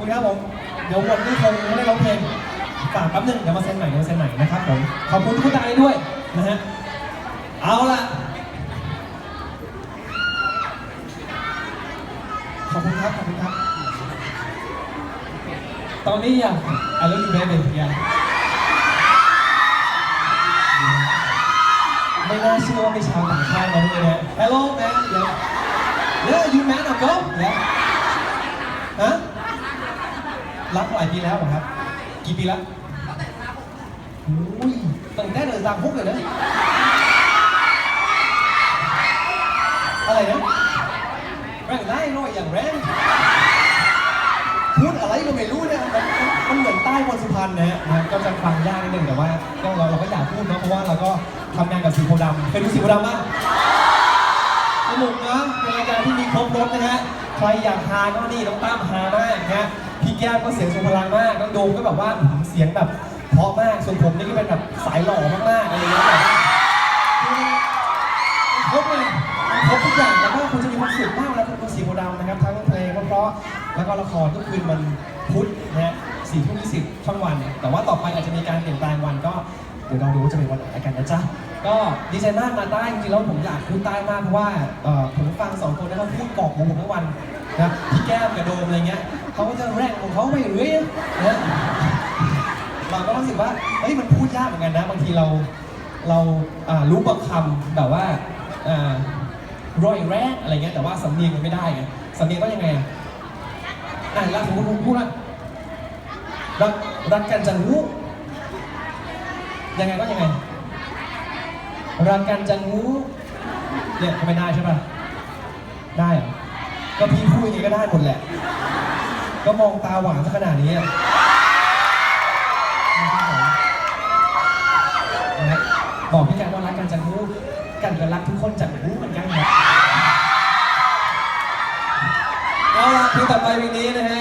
คุณครับผมเดี๋ยววันนี้คงไม่ได้ร้องเพลงฝากแป๊บหนึงเดี๋ยวมาเซ็นใหม่เดี๋ยวมาเซ็นใหม่นะครับผมขอบคุณทุกท่านด้วยนะฮะเอาละขอบคุณครับขอบคุณครับ ตอนนี้ยัง I love you baby ยังไม่น่าเชื่อว่ามีชาวต่างชาติมาด้วยนะ Hello man เดี๋ยว Yeah you man or go เดี๋ยวฮะ รักหลายปีแล้วเหรอครับ กี่ปีแล้วอุ้ยตั้งแต่เดินตามพวกเลยนะ อะไรนะแรงได้ร้อยอย่างแรงพูดอะไรก็ไม่รู้เนี่ยมันมันมันเหมือนใต้บนสุพรรณนะฮะนะครับก็จะฟังยากนิดนึงแต่ว่าก็เราเราก็อยากพูดเนอะเพราะว่าเราก็ทำงานกับสีโพธิ์ดำเคยดูสีโพธิ์ดำบ้าง ใครอยากฮาก็นี่น้องตั้มฮามากนะฮะพี่แก้วก็เสียงทรงพลังมากน้องโดมก็แบบว่าเสียงแบบเพราะมากส่วนผมนี่ก็เป็นแบบสายหล่อมากๆอะไรอย่างเงี้ยครบเลยครบทุกอย่างแล้วก็คุณจะมีความสุขมากเวลาคุณดูสีโพดำนะครับทั้งเพลงเพราะแล้วก็ละครทุกคืนมันพุธนะฮะสี่ทุ่มยี่สิบช่องวัน แต่ว่าต่อไปอาจจะมีการเปลี่ยนแปลงวันก็เดี๋ยวเราดูว่าจะเป็นวันไหนกันนะจ๊ะ ก็ดีใจมากมาใต้จริงๆแล้วผมอยากพูดใต้มากเพราะว่าเอ่อผมฟังสองคนนะครับพูดกอกหูผมทั้งวันนะพี่แก้มกับโดมอะไรเงี้ยเขาก็จะแรกของเขาไปเรื่อยนะเราก็รู้สึกว่าเฮ้ยมันพูดยากเหมือนกันนะบางทีเราเราอ่ารู้บางคำแบบว่าอ่ารอยแรกอะไรเงี้ยแต่ว่าสำเนียงมันไม่ได้ไงสำเนียงต้องยังไงอะอะแล้วสมมติคุณพูดว่ารักรักกันจังงูยังไงก็ยังไง รักกันจังงูเนี่ยทำไมได้ใช่ป่ะ ได้เหรอก็พี่พูดอย่างนี้ก็ได้หมดแหละ ก็มองตาหวานซะขนาดนี้อะนะครับบอกพี่กันว่ารักกันจังงูกันก็รักทุกคนจังงูเหมือนกันครับเอาล่ะเพลงต่อไปเพลงนี้นะฮะ